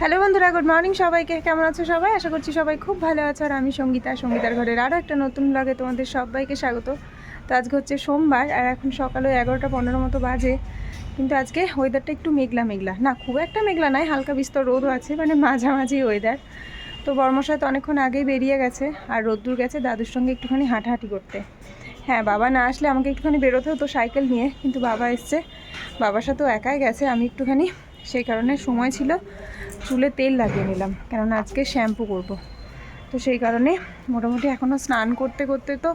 Hello বন্ধুরা good morning সবাইকে। কেমন আছো সবাই? আশা করছি সবাই খুব ভালো আছো। আর আমি সঙ্গীতা, সঙ্গীতার ঘরের আরও একটা নতুন ব্লগে তোমাদের সবাইকে স্বাগত। তো আজকে হচ্ছে সোমবার, আর এখন সকালে এগারোটা পনেরো মতো বাজে। কিন্তু আজকে ওয়েদারটা একটু মেঘলা মেঘলা। না, খুব একটা মেঘলা নয়, হালকা বিস্তর রোদও আছে মানে মাঝামাঝি ওয়েদার তো বর্মশায় তো অনেকক্ষণ আগেই বেরিয়ে গেছে, আর রোদ্দুর গেছে দাদুর সঙ্গে একটুখানি হাঁটাহাঁটি করতে। হ্যাঁ বাবা না আসলে আমাকে একটুখানি বেরোতে হতো সাইকেল নিয়ে, কিন্তু বাবা এসছে। বাবার সাথেও একাই গেছে, আমি একটুখানি সেই কারণে সময় ছিল। চুলে তেল লাগিয়ে নিলাম, কেননা আজকে শ্যাম্পু করব। তো সেই কারণে মোটামুটি এখনও স্নান করতে করতে তো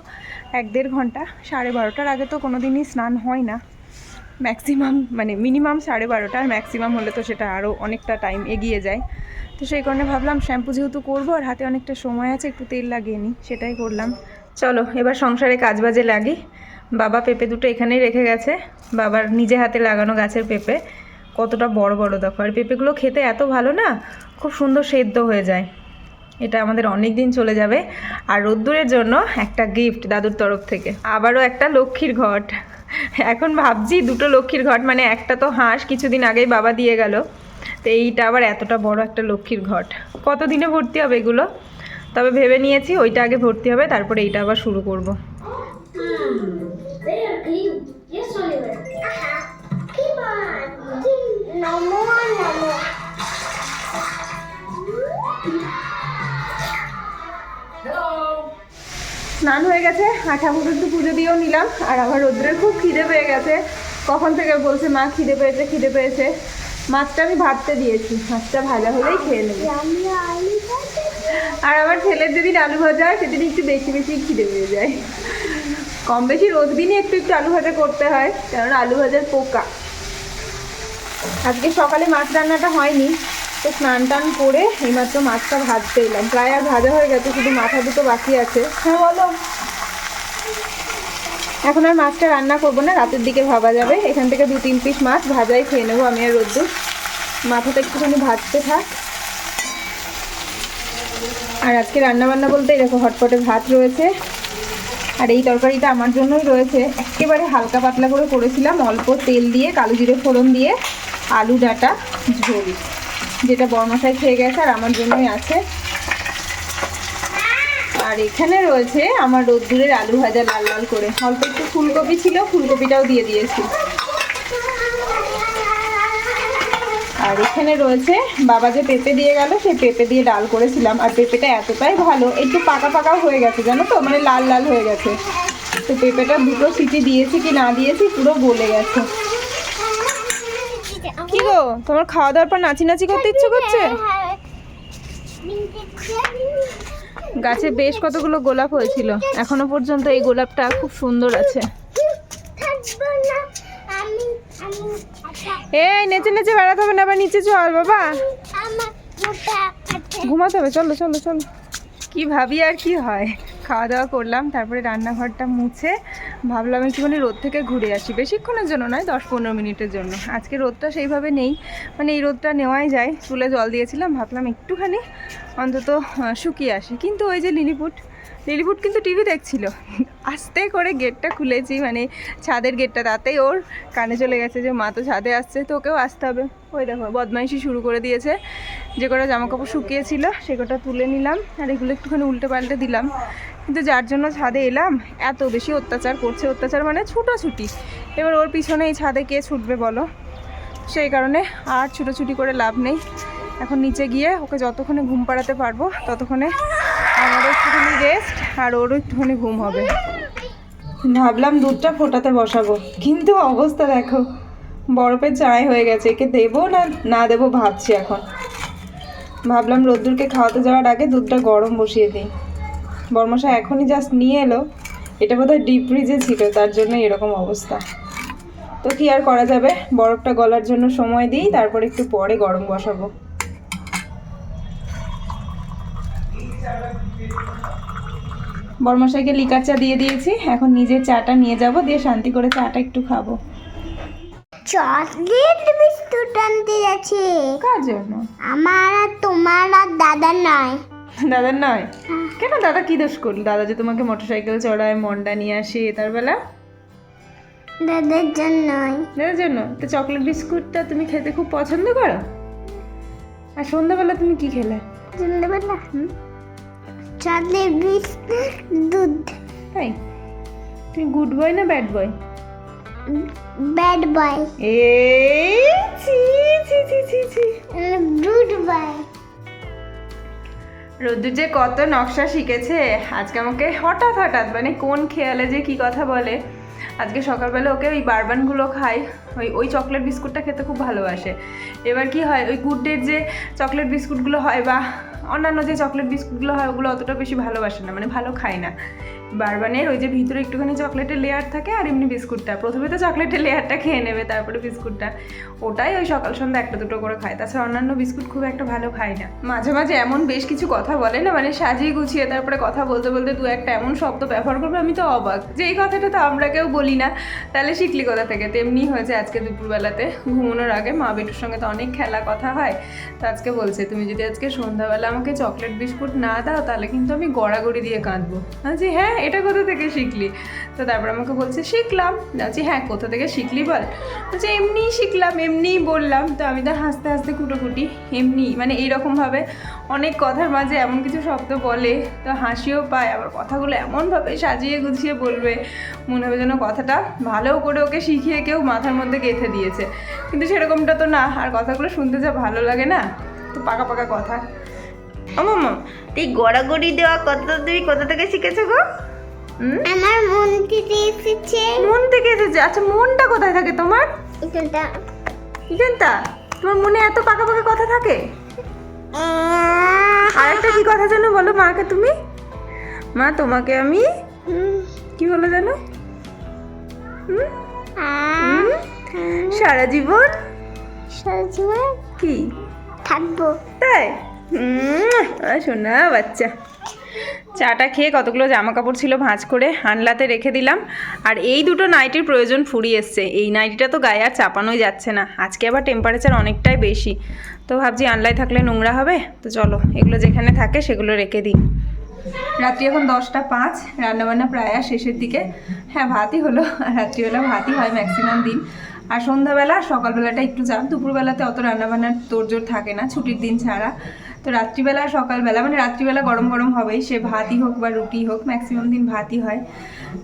এক দেড় ঘণ্টা, সাড়ে বারোটার আগে তো কোনো দিনই স্নান হয় না। ম্যাক্সিমাম মানে মিনিমাম সাড়ে বারোটা আর ম্যাক্সিমাম হলে তো সেটা আরও অনেকটা টাইম এগিয়ে যায়। তো সেই কারণে ভাবলাম শ্যাম্পু যেহেতু করব আর হাতে অনেকটা সময় আছে, একটু তেল লাগিয়ে নিই, সেটাই করলাম। চলো, এবার সংসারে কাজ বাজে লাগি। বাবা পেঁপে দুটো এখানেই রেখে গেছে, বাবার নিজে হাতে লাগানো গাছের পেঁপে। কতটা বড় বড় দেখো। আর পেঁপেগুলো খেতে এত ভালো না, খুব সুন্দর সেদ্ধ হয়ে যায়। এটা আমাদের অনেক দিন চলে যাবে। আর রোদ্দুরের জন্য একটা গিফট দাদুর তরফ থেকে। আবারও একটা লক্ষ্মীর ঘট। এখন ভাবছি দুটো লক্ষ্মীর ঘট মানে একটা তো হাঁস কিছুদিন আগেই বাবা দিয়ে গেল। তো এইটা আবার এতটা বড় একটা লক্ষ্মীর ঘট। কত দিনে ভর্তি হবে এগুলো? তবে ভেবে নিয়েছি ওইটা আগে ভর্তি হবে, তারপরে এইটা আবার শুরু করব। On. স্নান হয়ে গেছে আর ঠাকুর একটু পুজো দিয়েও নিলাম, আর আমার রোদ্রের খুব খিদে পেয়ে গেছে। কখন থেকে বলছে, মা, খিদে পেয়েছে খিদে পেয়েছে। মাছটা আমি ভাজতে দিয়েছি, মাছটা ভাজা হলেই খেয়ে নেবে. আর আমার ছেলের যেদিন আলু ভাজা হয়, সেদিন একটু বেশি বেশি খিদে পেয়ে যায়। কম বেশি রোজ দিনই একটু একটু আলু ভাজা করতে হয়, কারণ আলু ভাজার পোকা। আজকে সকালে মাছ রান্নাটা হয়নি তো স্নান টান করে এইমাত্র মাছটা ভাজতে এলাম। প্রায় আর ভাজা হয়ে গেছে শুধু মাথা দুটো বাকি আছে। হ্যাঁ বলো। এখন আর মাছটা রান্না করব না রাতের দিকে ভাবা যাবে। এখান থেকে দু তিন পিস মাছ ভাজাই খেয়ে নেব আমি আর রোদ্দুর। মাথাটা একটুখানি ভাজতে থাক। আর আজকে রান্না বান্না বলতে এরকম হটপটে ভাত রয়েছে। আর এই তরকারিটা আমার জন্যই রয়েছে। একেবারে হালকা পাতলা করে করেছিলাম অল্প তেল দিয়ে কালো জিরে ফোড়ন দিয়ে। আলু ডাটা ঝোল, যেটা বরমশাই খেয়ে গেছে আর আমার জন্যই আছে। আর এখানে রয়েছে আমার রোদ্দুরের আলু ভাজা লাল লাল করে। অল্প একটু ফুলকপি ছিল, ফুলকপিটাও দিয়ে দিয়েছি। আর এখানে রয়েছে, বাবা যে পেঁপে দিয়ে গেল, সেই পেঁপে দিয়ে ডাল করেছিলাম। আর পেঁপেটা এতটাই ভালো, একটু পাকা পাকাও হয়ে গেছে, জানো তো? মানে লাল লাল হয়ে গেছে। তো পেঁপেটা দুটো সিটি দিয়েছি কি না দিয়েছি, পুরো গলে গেছে। গো? তোমার খাওয়া দাওয়ার পর নাচি নাচি করতে ইচ্ছে করছে? গাছে বেশ কতগুলো গোলাপ হয়েছিল। এখনও পর্যন্ত এই গোলাপটা খুব সুন্দর আছে। এই, নেচে নেচে বেড়াতে হবে না, আবার নিচে চল বাবা। ঘুমাতে হবে, চলো চলো চলো। কি ভাবি আর কি হয়? খাওয়া দাওয়া করলাম, তারপরে রান্নাঘরটা মুছে ভাবলাম একটুখানি রোদ থেকে ঘুরে আসি। বেশিক্ষণের জন্য নয়, দশ পনেরো মিনিটের জন্য। আজকে রোদটা সেইভাবে নেই মানে এই রোদটা নেওয়াই যায়। চুলে জল দিয়েছিলাম, ভাবলাম একটুখানি অন্তত শুকিয়ে আসি। কিন্তু ওই যে লিলিপুট লিলিপুট কিন্তু টিভি দেখছিল। আস্তে করে গেটটা খুলেছি মানে ছাদের গেটটা, তাতেই ওর কানে চলে গেছে যে, মা তো ছাদে আসছে, তো ওকেও আসতে হবে। ওই দেখো, বদমাইশি শুরু করে দিয়েছে। যে কটা জামা কাপড় শুকিয়েছিল, সে কটা তুলে নিলাম, আর এগুলো একটুখানি উল্টে পাল্টে দিলাম। কিন্তু যার জন্য ছাদে এলাম, এত বেশি অত্যাচার করছে। অত্যাচার মানে ছুটোছুটি। এবার ওর পিছনে এই ছাদে কে ছুটবে বলো? সেই কারণে আর ছুটোছুটি করে লাভ নেই। এখন নিচে গিয়ে ওকে যতক্ষণে ঘুম পাড়াতে পারব, ততক্ষণে একটুখানি রেস্ট আর ওরও একটুখানি ঘুম হবে। ভাবলাম দুধটা ফোটাতে বসাবো। কিন্তু অবস্থা দেখো, বরফের চায় হয়ে গেছে। একে দেবো না না দেবো ভাবছি এখন। ভাবলাম রোদ্দুরকে খাওয়াতে যাওয়ার আগে দুধটা গরম বসিয়ে দিই। বর্মশা এখনই জাস্ট নিয়ে এলো। এটা বোধহয় ডিপ ফ্রিজে ছিল, তার জন্য এরকম অবস্থা। তো কি আর করা যাবে? বরফটা গলার জন্য সময় দিই, তারপর একটু পরে গরম বসাবো। বর্মশাইকে লিকার চা দিয়ে দিয়েছি। এখন নিজের চাটা নিয়ে যাব দিয়ে শান্তি করে চাটা একটু খাব। চকলেট বিস্কুট আনতে যাচ্ছে। কার জন্য? আমার আর তোমার আর দাদা নয়। দাদার নয়? কেন দাদা কি দোষ করল? দাদা যে তোমাকে মোটরসাইকেল চড়ায় মন্ডা নিয়ে আসে তার বেলা দাদার জন্যই দাদার জন্য? তো চকলেট বিস্কুটটা তুমি খেতে খুব পছন্দ করো? আর সন্ধ্যাবেলা তুমি কি খেলে? সন্ধ্যাবেলা? হুম? চাঁদের বীজ দুধ। তাই? তুমি গুড বয় না ব্যাড বয় ব্যাড বয় এ ছি ছি ছি ছি ছি। গুড বয় রোদ্দু যে কত নকশা শিখেছে আজকে আমাকে হঠাৎ হঠাৎ মানে কোন খেয়ালে যে কি কথা বলে। আজকে সকালবেলা ওকে ওই বারবানগুলো খাই। ওই ওই চকলেট বিস্কুটটা খেতে খুব ভালোবাসে। এবার কি হয়, ওই গুডের যে চকলেট বিস্কুটগুলো হয় বা অন্যান্য যে চকলেট বিস্কুটগুলো হয়, ওগুলো অতটা বেশি ভালোবাসে না মানে ভালো খায় না। বারবানের ওই যে ভিতরে একটুখানি চকলেটের লেয়ার থাকে আর এমনি বিস্কুটটা। প্রথমে তো চকলেটের লেয়ারটা খেয়ে নেবে, তারপরে বিস্কুটটা। ওটাই ওই সকাল সন্ধ্যা একটা দুটো করে খায়। তাছাড়া অন্যান্য বিস্কুট খুব একটা ভালো খায় না। মাঝে মাঝে এমন বেশ কিছু কথা বলে না মানে সাজিয়ে গুছিয়ে তারপরে কথা বলতে বলতে দু একটা এমন শব্দ ব্যবহার করবে, আমি তো অবাক। যে এই কথাটা তো আমরা কেউ বলি না, তাহলে শিখলি কোথা থেকে? তেমনি হয়েছে আজকে দুপুরবেলাতে। ঘুমানোর আগে মা বেটুর সঙ্গে তো অনেক খেলা কথা হয়। তো আজকে বলছে, তুমি যদি আজকে সন্ধ্যাবেলা আমাকে চকলেট বিস্কুট না দাও, তাহলে কিন্তু আমি গড়াগড়ি দিয়ে কাঁদবো। বলছি হ্যাঁ এটা কোথা থেকে শিখলি? তো তারপর আমাকে বলছে, শিখলাম। বলছি হ্যাঁ কোথা থেকে শিখলি বল? বলছে, এমনিই শিখলাম, এমনিই বললাম। তো আমি তো হাসতে হাসতে কুটোকুটি, এমনি মানে এইরকমভাবে অনেক কথার মাঝে এমন কিছু শব্দ বলে, তো হাসিও পায়, আবার কথাগুলো এমনভাবে সাজিয়ে গুছিয়ে বলবে, মনে হবে যেন কথাটা ভালো করে ওকে শিখিয়ে কেউ মাথার মধ্যে গেঁথে দিয়েছে। কিন্তু সেরকমটা তো না, আর কথাগুলো শুনতে যা ভালো লাগে না, তো পাকা পাকা কথা। আমার তুই গড়াগড়ি দেওয়া কথা তুমি কোথা থেকে শিখেছো গো? আমার মন থেকে এসেছে। মন থেকে এসেছে? আচ্ছা মনটা কোথায় থাকে তোমার? এটা এখানটা? তোমার মনে এত পাকা পাকা কথা থাকে? আরেকটা কি কথা জানো বলো মাকে তুমি? মা তোমাকে আমি কি বলো জানো? হুম? হুম? সারা জীবন কি? থাকব। তাই? সোনা, বাচ্চা। চাটা খেয়ে কতগুলো জামা কাপড় ছিল ভাঁজ করে হানলাতে রেখে দিলাম। আর এই দুটো নাইটির প্রয়োজন ফুরিয়ে এসছে। এই নাইটিটা তো গায়ে আর চাপানোই যাচ্ছে না। আজকে আবার টেম্পারেচার অনেকটাই বেশি। তো ভাবছি, আনলায় থাকলে নোংরা হবে? তো চলো, এগুলো যেখানে থাকে সেগুলো রেখে দিই। রাত্রি এখন দশটা পাঁচ, রান্নাবান্না প্রায় আর শেষের দিকে। হ্যাঁ ভাতই হলো। রাত্রিবেলা ভাতই হয় ম্যাক্সিমাম দিন। আর সন্ধ্যাবেলা, সকালবেলাটা একটু চাপ দুপুরবেলাতে অত রান্নাবান্নার তোড়জোড় থাকে না, ছুটির দিন ছাড়া। তো রাত্রিবেলা, সকালবেলা মানে রাত্রিবেলা গরম গরম হবেই, সে ভাতই হোক বা রুটি হোক ম্যাক্সিমাম দিন ভাতই হয়।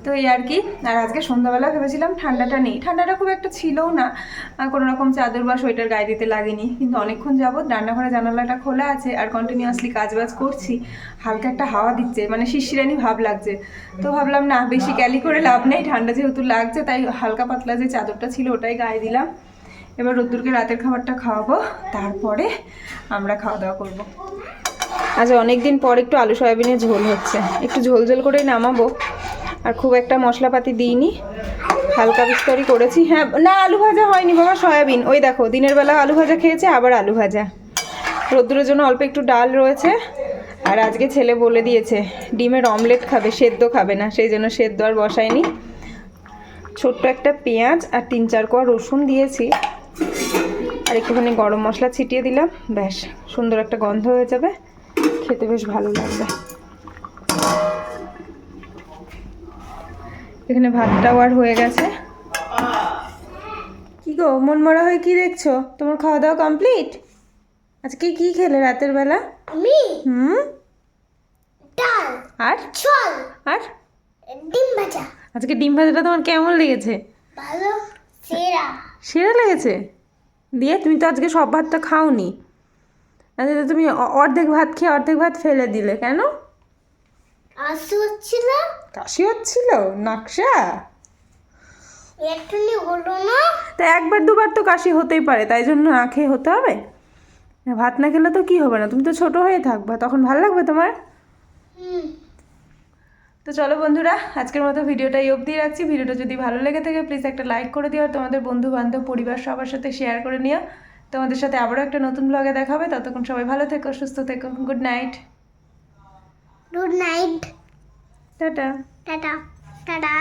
তো এই আর কি, আর আজকে সন্ধ্যাবেলা ভেবেছিলাম ঠান্ডাটা নেই। ঠান্ডাটা খুব একটা ছিলও না কোনো রকম চাদর বা সোয়েটার গায়ে দিতে লাগেনি। কিন্তু অনেকক্ষণ যাবৎ রান্নাঘরে জানালাটা খোলা আছে, আর কন্টিনিউয়াসলি কাজবাজ করছি। হালকা একটা হাওয়া দিচ্ছে মানে শিশিরানি ভাব লাগছে। তো ভাবলাম, না, বেশি ক্যালি করে লাভ নেই, ঠান্ডা যেহেতু লাগছে, তাই হালকা পাতলা যে চাদরটা ছিল, ওটাই গায়ে দিলাম। এবার রোদ্দুরকে রাতের খাবারটা খাওয়াবো, তারপরে আমরা খাওয়া দাওয়া করব। আজ অনেক দিন পর একটু আলু সয়াবিনের ঝোল হচ্ছে। একটু ঝোল ঝোল করেই নামাবো। আর খুব একটা মশলাপাতি দিইনি। হালকা বিস্তরই করেছি। হ্যাঁ না, আলু ভাজা হয়নি বাবা, সয়াবিন। ওই দেখো, দিনের বেলা আলু ভাজা খেয়েছে, আবার আলু ভাজা। রোদ্দুরের জন্য অল্প একটু ডাল রয়েছে। আর আজকে ছেলে বলে দিয়েছে, ডিমের অমলেট খাবে, সেদ্ধ খাবে না, সেই জন্য সেদ্ধ আর বসায়নি। ছোট্ট একটা পেঁয়াজ আর তিন চার কোয়া রসুন দিয়েছি। আর একটুখানি গরম মশলা ছিটিয়ে দিলাম। ব্যাস সুন্দর একটা গন্ধ হয়ে যাবে। খেতে বেশ ভালো লাগবে। এখানে ভাতটাও আর হয়ে গেছে। কি গো মন মরা হয়ে কি দেখছ? তোমার খাওয়া দাওয়া কমপ্লিট? আজকে কি খেলে রাতের বেলা? আমি? হুম? ডাল। আর? আর? ডিম ভাজা। আজকে ডিম ভাজাটা তোমার কেমন লেগেছে? ভালো। সেরা। সেরা লেগেছে? দিয়ে তুমি তো আজকে সব ভাতটা খাওনি। আচ্ছা তুমি অর্ধেক ভাত খেয়ে অর্ধেক ভাত ফেলে দিলে কেন? আসু হচ্ছিল। কাশি হচ্ছিল? নকশা? একটুনি হলো না। তা একবার দুবার তো কাশি হতেই পারে তাই জন্য না খেয়ে হতে হবে? ভাত না খেলে তো কি হবে না? তুমি তো ছোট হয়ে থাকবা তখন ভালো লাগবে তোমার? হুম। তো চলো বন্ধুরা আজকের মতো ভিডিওটা এই অবধি রাখছি। ভিডিওটা যদি ভালো লেগে থাকে প্লিজ একটা লাইক করে দিও আর তোমাদের বন্ধু বান্ধব পরিবার সবার সাথে শেয়ার করে নিও। তোমাদের সাথে আবারও একটা নতুন ব্লগে দেখা হবে। ততক্ষণ সবাই ভালো থেকো সুস্থ থেকো good night good night tata tata tata.